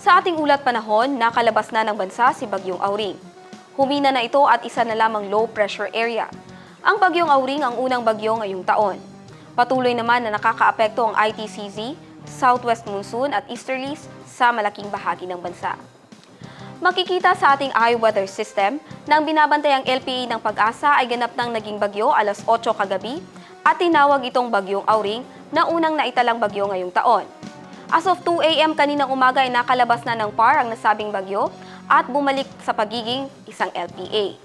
Sa ating ulat panahon, nakalabas na ng bansa si Bagyong Auring. Humina na ito at isa na lamang low pressure area. Ang Bagyong Auring ang unang bagyo ngayong taon. Patuloy naman na nakakaapekto ang ITCZ, southwest monsoon at easterlies sa malaking bahagi ng bansa. Makikita sa ating iWeather system na ang binabantayang LPA ng pag-asa ay ganap ng naging bagyo alas 8 kagabi at tinawag itong bagyong Auring na unang naitalang bagyo ngayong taon. As of 2 a.m. kaninang umaga ay nakalabas na ng PAR ang nasabing bagyo at bumalik sa pagiging isang LPA.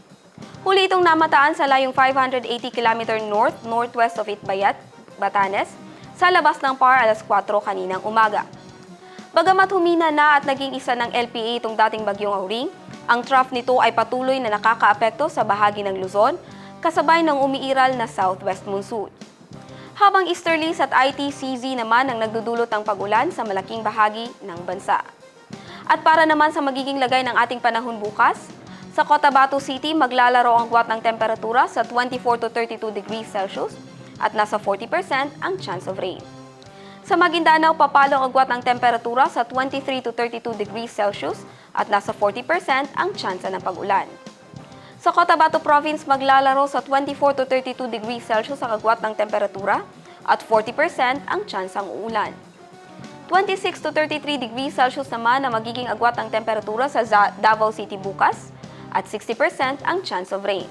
Huli itong namataan sa layong 580 km north-northwest of Itbayat, Batanes, sa labas ng PAR alas 4 kaninang umaga. Bagamat humina na at naging isa ng LPA itong dating bagyong Auring, ang trough nito ay patuloy na nakakaapekto sa bahagi ng Luzon, kasabay ng umiiral na southwest monsoon. Habang easterlies at ITCZ naman ang nagdudulot ng pagulan sa malaking bahagi ng bansa. At para naman sa magiging lagay ng ating panahon bukas, sa Cotabato City maglalaro ang guwat ng temperatura sa 24 to 32 degrees Celsius at nasa 40% ang chance of rain. Sa Maguindanao, papalo ang agwat ng temperatura sa 23 to 32 degrees Celsius at nasa 40% ang tsansa ng pag-ulan. Sa Cotabato Province, maglalaro sa 24 to 32 degrees Celsius ang agwat ng temperatura at 40% ang tsansang uulan. 26 to 33 degrees Celsius naman ang magiging agwat ng temperatura sa Davao City bukas at 60% ang chance of rain.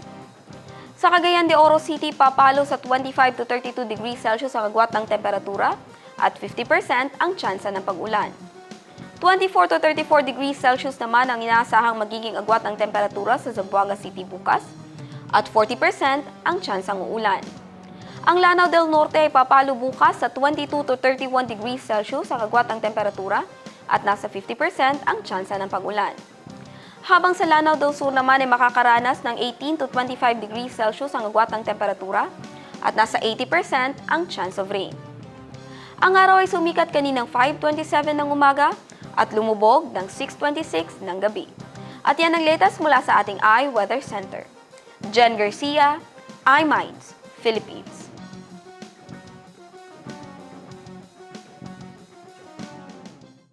Sa Cagayan de Oro City, papalo sa 25 to 32 degrees Celsius ang agwat ng temperatura at 50% ang tsansa ng pag-ulan. 24 to 34 degrees Celsius naman ang inaasahang magiging agwat ng temperatura sa Zamboanga City bukas at 40% ang tsansang uulan. Ang Lanao del Norte ay papalo bukas sa 22 to 31 degrees Celsius ang agwat ng temperatura at nasa 50% ang tsansa ng pag-ulan. Habang sa Lanao del Sur naman ay makakaranas ng 18 to 25 degrees Celsius ang agwat ng temperatura at nasa 80% ang chance of rain. Ang araw ay sumikat kaninang 5.27 ng umaga at lumubog ng 6.26 ng gabi. At yan ang latest mula sa ating iWeather Center. Jen Garcia, iMinds, Philippines.